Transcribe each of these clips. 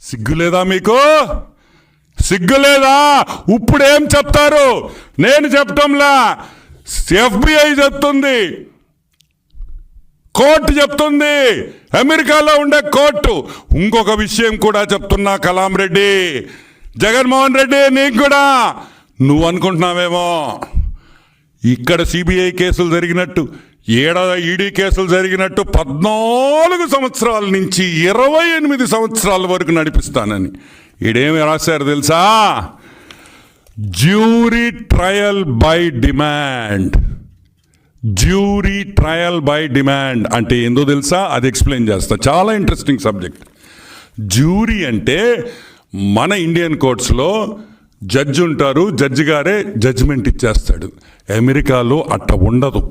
సిగ్గులేదా మీకు? సిగ్గులేదా? ఇప్పుడేం చెప్తారు? నేను చెప్పటంలా. ఎఫ్బిఐ చెప్తుంది. కోర్టు చెప్తుంది. అమెరికాలో ఉండే కోర్టు. ఇంకొక విషయం కూడా చెప్తున్నా కలాం రెడ్డి. జగన్మోహన్ రెడ్డి నీకు కూడా. నువ్వు అనుకుంటున్నావేమో? ఇక్కడ సిబిఐ కేసులు జరిగినట్టు. ఏడాది ఈడీ కేసులు జరిగినట్టు పద్నాలుగు సంవత్సరాల నుంచి ఇరవై ఎనిమిది సంవత్సరాల వరకు నడిపిస్తానని. ఈడేమి రాశారు తెలుసా? Jury trial by demand. Jury trial by demand అంటే ఏందో తెలుసా? అది ఎక్స్ప్లెయిన్ చేస్తా. చాలా ఇంట్రెస్టింగ్ సబ్జెక్ట్. జ్యూరీ అంటే మన ఇండియన్ కోర్ట్స్లో జడ్జి ఉంటారు జడ్జి గారే జడ్జిమెంట్ ఇచ్చేస్తాడు. అమెరికాలో అట్ట ఉండదు.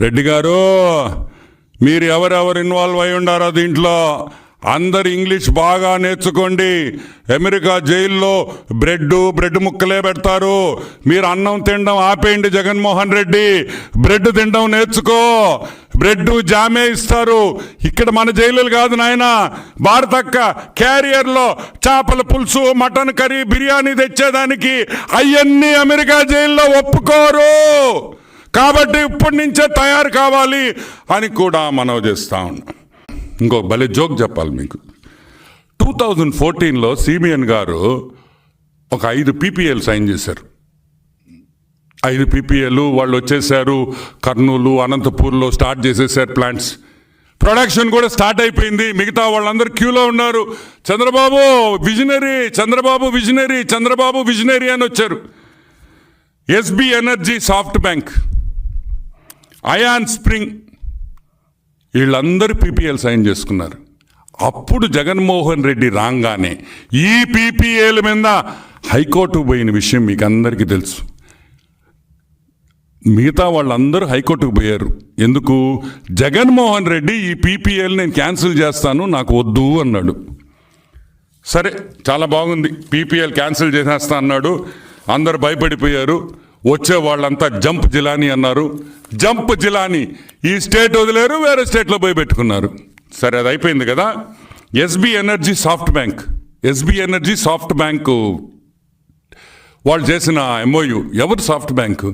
రెడ్డి గారు మీరు ఎవరెవరు ఇన్వాల్వ్ అయి ఉండారో దీంట్లో? అందరు ఇంగ్లీష్ బాగా నేర్చుకోండి. అమెరికా జైల్లో బ్రెడ్ బ్రెడ్ ముక్కలే పెడతారు. మీరు అన్నం తినడం ఆపేయండి జగన్మోహన్ రెడ్డి. బ్రెడ్ తినడం నేర్చుకో. బ్రెడ్ జామే ఇస్తారు. ఇక్కడ మన జైలులు కాదు నాయన. భారతక్క క్యారియర్లో చేపల పులుసు మటన్ కర్రీ బిర్యానీ తెచ్చేదానికి అవన్నీ అమెరికా జైల్లో ఒప్పుకోరు. కాబట్టి ఇప్పటి నుంచే తయారు కావాలి అని కూడా మనవి చేస్తా ఉన్నాం. ఇంకో భలే జోక్ చెప్పాలి మీకు. టూ థౌజండ్ ఫోర్టీన్లో సిబిఎన్ గారు ఒక ఐదు పీపీఎల్ సైన్ చేశారు. ఐదు పీపీఎల్ వాళ్ళు వచ్చేసారు కర్నూలు అనంతపూర్లో స్టార్ట్ చేసేసారు ప్లాంట్స్. ప్రొడక్షన్ కూడా స్టార్ట్ అయిపోయింది. మిగతా వాళ్ళందరూ క్యూలో ఉన్నారు. Chandrababu visionary Chandrababu visionary Chandrababu visionary అని వచ్చారు. SB energy SoftBank. అయాన్ స్ప్రింగ్. వీళ్ళందరూ పీపీఎల్ సైన్ చేసుకున్నారు. అప్పుడు జగన్మోహన్ రెడ్డి రాగానే ఈ పీపీఏల మీద హైకోర్టు పోయిన విషయం మీకు అందరికీ తెలుసు. మిగతా వాళ్ళందరూ హైకోర్టుకు పోయారు. ఎందుకు? జగన్మోహన్ రెడ్డి ఈ పీపీఎల్ నేను క్యాన్సిల్ చేస్తాను నాకు వద్దు అన్నాడు. సరే చాలా బాగుంది. పీపీఎల్ క్యాన్సిల్ చేసేస్తా అన్నాడు. అందరు భయపడిపోయారు. వచ్చే వాళ్ళంతా జంప్ జిలానీ అన్నారు. జంప్ జిలాని ఈ స్టేట్ వదిలేరు వేరే స్టేట్లో పోయి పెట్టుకున్నారు. సరే అది అయిపోయింది కదా. SB energy SoftBank. SB energy SoftBank. వాళ్ళు చేసిన ఎంఓయు ఎవరు SoftBank?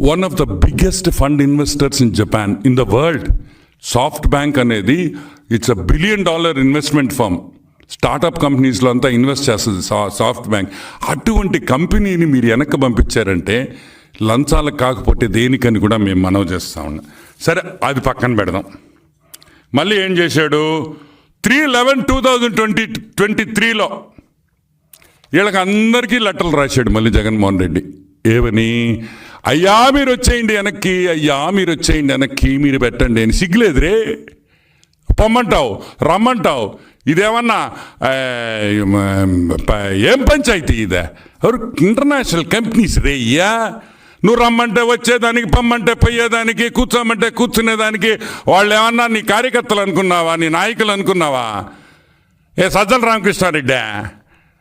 One of the biggest fund investors in Japan in the world SoftBank అనేది it's a billion dollar investment firm startup కంపెనీస్లో అంతా ఇన్వెస్ట్ చేస్తుంది సా- సాఫ్ట్ బ్యాంక్. అటువంటి కంపెనీని మీరు వెనక్కి పంపించారంటే లంచాలకు కాకపోతే దేనికని కూడా మేము మనవి చేస్తా ఉన్నాం సరే అది పక్కన పెడదాం. మళ్ళీ ఏం చేశాడు? Three eleven two thousand twenty twenty త్రీలో వీళ్ళకి అందరికీ లెటర్లు రాశాడు మళ్ళీ జగన్మోహన్ రెడ్డి. ఏమని? అయ్యా మీరు వచ్చేయండి వెనక్కి అయ్యా మీరు వచ్చేయండి వెనక్కి మీరు పెట్టండి అని సిగ్గులేదు రే పొమ్మంటావు రమ్మంటావు. ఇదేమన్నా ఏం పంచాయతీ ఇదే? ఎవరు ఇంటర్నేషనల్ కంపెనీస్ రే అయ్యా? నువ్వు రమ్మంటే వచ్చేదానికి పమ్మంటే పోయేదానికి కూర్చోమంటే కూర్చునేదానికి వాళ్ళు ఏమన్నా నీ కార్యకర్తలు అనుకున్నావా నీ నాయకులు అనుకున్నావా? ఏ సజ్జల రామకృష్ణారెడ్డి?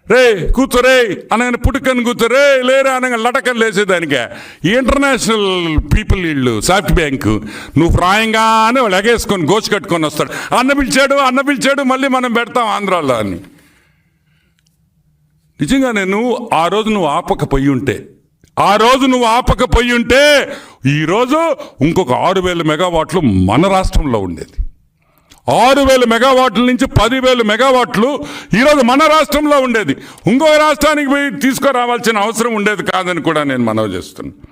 రే కూర్చోరే అనగానే పుట్టుకని కూర్చోరే లేరా అనగా లటకని లేసేదానికే. ఇంటర్నేషనల్ పీపుల్ వీళ్ళు సాఫ్ట్ బ్యాంకు నువ్వు ప్రాయంగానే వాళ్ళు ఎగేసుకొని గోచి కట్టుకొని వస్తాడు. అన్న పిలిచాడు అన్న పిలిచాడు మళ్ళీ మనం పెడతాం ఆంధ్రాలో అని. నిజంగా నేను ఆ రోజు నువ్వు ఆపకపోయి ఉంటే ఆ రోజు నువ్వు ఆపకపోయి ఉంటే ఈరోజు ఇంకొక ఆరు వేల మెగావాట్లు మన రాష్ట్రంలో ఉండేది. ఆరు వేల మెగావాట్ల నుంచి పదివేల మెగావాట్లు ఈరోజు మన రాష్ట్రంలో ఉండేది. ఇంకో రాష్ట్రానికి పోయి తీసుకురావాల్సిన అవసరం ఉండేది కాదని కూడా నేను మనవి చేస్తున్నాను